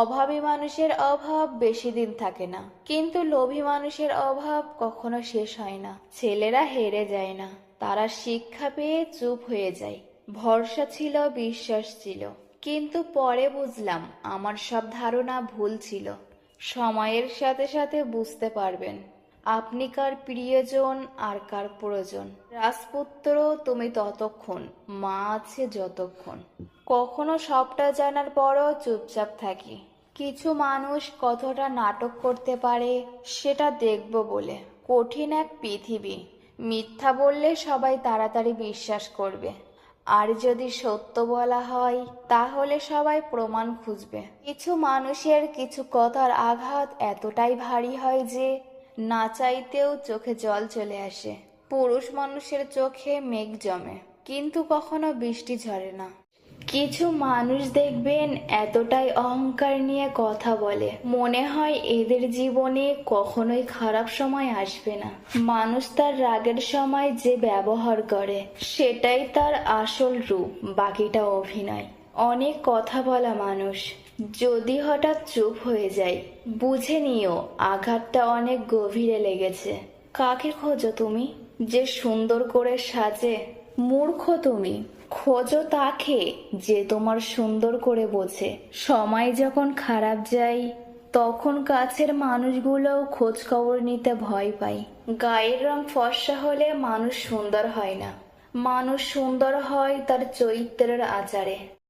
অভাবী মানুষের অভাব বেশি দিন থাকে না। কিন্তু লোভী মানুষের অভাব কখনো শেষ হয় না। ছেলেরা হেরে যায় না। তারা শিক্ষা পেয়ে চুপ হয়ে যায়। ভরসা ছিল, বিশ্বাস ছিল। কিন্তু পরে বুঝলাম, আমার সব ধারণা ভুল ছিল। সময়ের সাথে সাথে বুঝতে পারবেন। আপনি কার প্রিয়জন আর কার প্রয়োজন? রাজপুত্র, তুমি ততক্ষণ, মা আছে যতক্ষণ। কখনো সবটা জানার পরও চুপচাপ থাকি। কিছু মানুষ কতটা নাটক করতে পারে, সেটা দেখব বলে। কঠিন এক পৃথিবী, মিথ্যা বললে সবাই তাড়াতাড়ি বিশ্বাস করবে। আর যদি সত্য বলা হয়, তাহলে সবাই প্রমাণ খুঁজবে। কিছু মানুষের কিছু কথার আঘাত এতটাই ভারী হয় যে না চাইতেও চোখে জল চলে আসে। পুরুষ মানুষের চোখে মেঘ জমে, কিন্তু কখনো বৃষ্টি ঝরে না। কিছু মানুষ দেখবেন এতটাই অহংকার নিয়ে কথা বলে। মনে হয় এদের জীবনে কখনোই খারাপ সময় আসবে না। মানুষ তার রাগের সময় যে ব্যবহার করে, সেটাই তার আসল রূপ, বাকিটা অভিনয়। অনেক কথা বলা মানুষ। যদি হঠাৎ চুপ হয়ে যায় বুঝে নিও আঘাতটা অনেক গভীরে লেগেছে। কাকে খোঁজো তুমি? যে সুন্দর করে সাজে? মূর্খ তুমি। খোঁজো তাকে যে তোমার সুন্দর করে বোঝে। সময় যখন খারাপ যায়, তখন কাছের মানুষগুলোও খোঁজ খবর নিতে ভয় পায়। গায়ের রং ফর্সা হলে মানুষ সুন্দর হয় না। মানুষ সুন্দর হয় তার চরিত্রের আচারে।